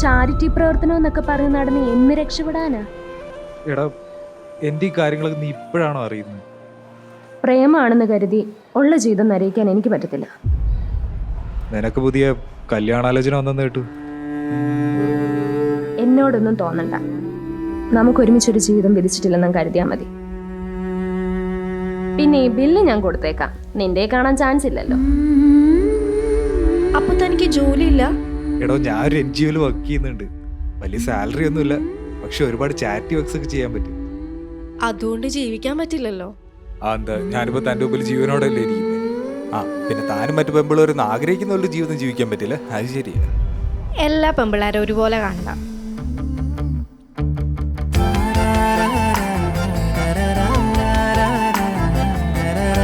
Charity പ്രവർത്തനം എന്നൊക്കെ പറഞ്ഞ് നടന്ന് എന്ന് രക്ഷപ്പെടാനാ? എടാ എന്റെ ഈ കാര്യങ്ങളൊക്കെ നീ ഇപ്പോഴാണോ അറിയുന്നത്? പ്രേമാണെന്ന് കരുതി ഉള്ള ജീവിതം നരയിക്കാൻ എനിക്ക് പറ്റത്തില്ല. നിനക്ക് പുതിയ കല്യാണാലോചന വന്നെന്ന് കേട്ടു. എന്നോടൊന്നും തോന്നണ്ട. നമുക്ക് ഒരുമിച്ചൊരു ജീവിതം വിധിച്ചിട്ടില്ലെന്നും കരുതിയാൽ മതി. പിന്നെ ഈ ബില്ല് ഞാൻ കൊടുത്തേക്കാം. നിന്റെ കാണാൻ ചാൻസ് ഇല്ലല്ലോ. അപ്പൊ തനിക്ക് ജോലിയില്ല? എടോ ഞാൻ ഒരു എൻ ജി ഒയിൽ വർക്ക് ചെയ്യുന്നുണ്ട്. വലിയ സാലറി ഒന്നുമില്ല. പക്ഷെ ഒരുപാട് ചാരിറ്റി വർക്ക്സ് ഒക്കെ ചെയ്യാൻ പറ്റും. അതുകൊണ്ട് ജീവിക്കാൻ പറ്റില്ലല്ലോ. ആ എന്താ ഞാനിപ്പോ തന്റെ മുമ്പിൽ ജീവനോടല്ലേ ഇരിക്കുന്നത് ആ പിന്നെ താനും മറ്റു പെമ്പിളൊരു ആഗ്രഹിക്കുന്ന ഒരു ജീവിതം ജീവിക്കാൻ പറ്റില്ല. അത് ശരിയാ. എല്ലാ പെമ്പിളാരും ഒരുപോലെ കാണണ്ട